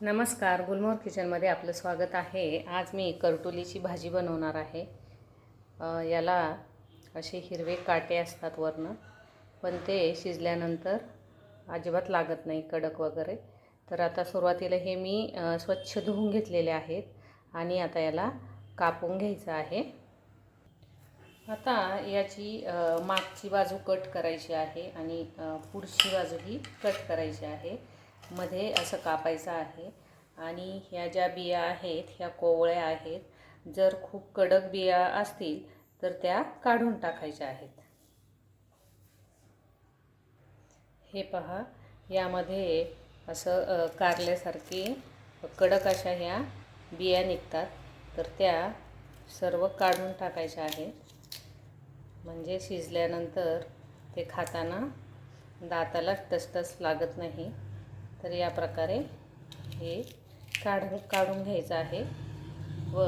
नमस्कार गुलमोहर किचनमध्ये आपलं स्वागत आहे. आज मी करटुलीची भाजी बनवणार आहे. याला असे हिरवे काटे असतात वरनं पण ते शिजल्यानंतर अजिबात लागत नाही कडक वगैरे. तर आता सुरुवातीला हे मी स्वच्छ धुवून घेतलेले आहेत आणि आता याला कापून घ्यायचं आहे. आता याची मागची बाजू कट करायची आहे आणि पुढची बाजू ही कट करायची आहे. मध्ये असं कापायचं आहे. आणि ह्या ज्या बिया आहेत ह्या कोवळ्या आहेत जर खूप कडक बिया असतील तर त्या काढून टाकायच्या आहेत. हे पहा यामध्ये असं कारल्यासारखी कडक अशा ह्या बिया निघतात. तर त्या सर्व काढून टाकायच्या आहेत. म्हणजे शिजल्यानंतर ते खाताना दाताला टसटस लागत नाही. तर या प्रकारे हे काढून काढून घ्यायचं आहे व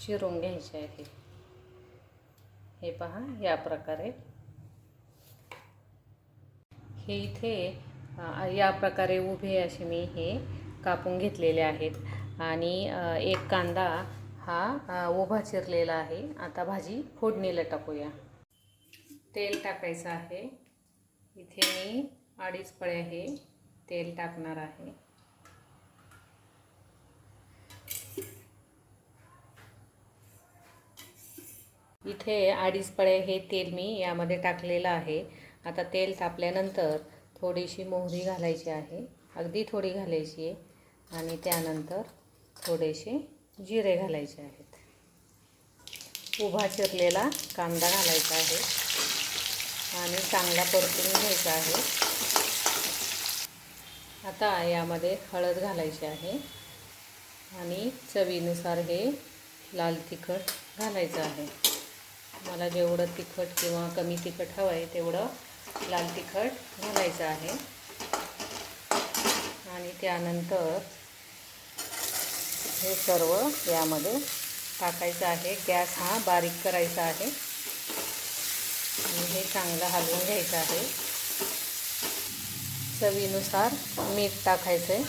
चिरून घ्यायचे आहे. हे पहा या प्रकारे. हे इथे या प्रकारे उभे असे मी हे कापून घेतलेले आहेत. आणि एक कांदा हा उभा चिरलेला आहे. आता भाजी फोडणीला टाकूया. तेल टाकायचं आहे. इथे मी अडीच पळ्या हे तेल टाकणार आहे. इथे अडीच पळ्या हे तेल मी यामध्ये टाकलेलं आहे. आता तेल तापल्यानंतर थोडीशी मोहरी घालायची आहे. अगदी थोडी घालायची आहे. आणि त्यानंतर थोडेसे जिरे घालायचे आहेत. उभा चिरलेला कांदा घालायचा आहे. आणि चांगला परतून घ्यायचा आहे. आता यामध्ये हळद घालायची आहे आणि चवीनुसार हे लाल तिखट घालायचं आहे. मला जेवढं तिखट किंवा कमी तिखट हवं आहे तेवढं लाल तिखट घालायचं आहे. आणि त्यानंतर हे सर्व यामध्ये टाकायचं आहे. गॅस हा बारीक करायचा आहे. आणि हे चांगलं हलवून घ्यायचं आहे. चवीनुसार मीठ टाकायचं आहे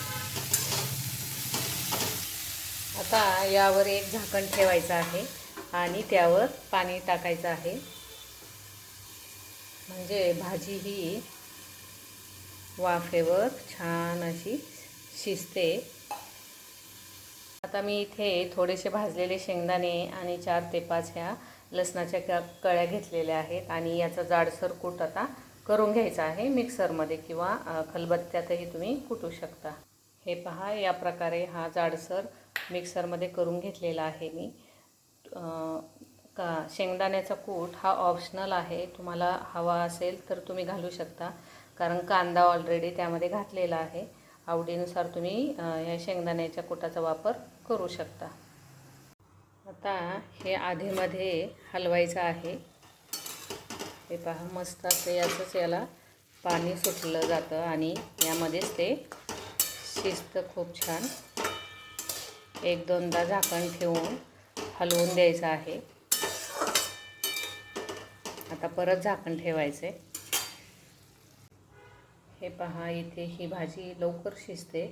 आता यावर एक झाकण ठेवायचं आहे आणि त्यावर पाणी टाकायचं आहे. म्हणजे भाजी ही वाफेवर छान अशी शिजते. आता मी इथे थोडेसे भाजलेले शेंगदाणे आणि चार ते पाच ह्या लसणाच्या क कळ्या घेतलेल्या आहेत आणि याचा जाडसर कूट आता करून घ्यायचा आहे मिक्सरमध्ये किंवा खलबत्त्यातही तुम्ही कुटू शकता. हे पहा या प्रकारे हा जाडसर मिक्सरमध्ये करून घेतलेला आहे मी. का शेंगदाण्याचा कूट हा ऑप्शनल आहे. तुम्हाला हवा असेल तर तुम्ही घालू शकता कारण कांदा ऑलरेडी त्यामध्ये घातलेला आहे. आवडीनुसार तुम्ही या शेंगदाण्याच्या कुटाचा वापर करू शकता. आता हे आधीमध्ये हलवायचं आहे. हे पहा मस्त असं याचंच याला पाणी सुटलं जातं आणि यामध्येच ते शिजतं खूप छान. एक दोनदा झाकण ठेवून हलवून द्यायचं आहे. आता परत झाकण ठेवायचं आहे हे पहा इथे ही भाजी लवकर शिजते.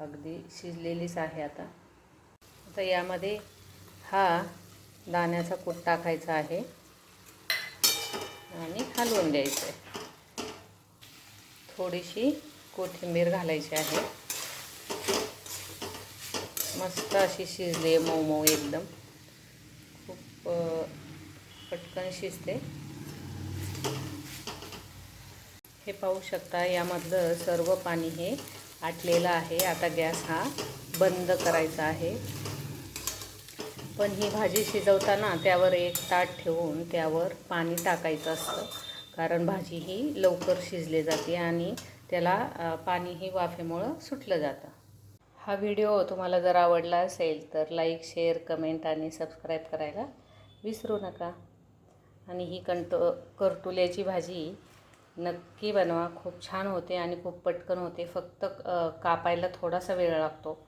अगदी शिजलेलीच आहे आता. आता यामध्ये हा दाण्याचा कूट टाकायचा आहे. हलवून द्यायचं. आहे थोडीशी कोथिंबीर घालायची आहे. मस्त अशी शिजली आहे मऊ मऊ एकदम. खूप पटकन शिजते हे पाहू शकता यामधलं सर्व पाणी हे आटलेलं आहे. आता गॅस हा बंद करायचा आहे. पण ही भाजी शिजवताना त्यावर एक ताट ठेवून त्यावर पाणी टाकायचं असतं. कारण भाजी ही लवकर शिजली जाते आणि त्याला पाणी ही वाफेमुळं सुटलं जातं. हा व्हिडिओ तुम्हाला जर आवडला असेल तर लाईक शेअर कमेंट आणि सबस्क्राईब करायला विसरू नका. आणि ही कंट करटुल्याची भाजी नक्की बनवा. खूप छान होते आणि खूप पटकन होते. फक्त कापायला थोडासा वेळ लागतो.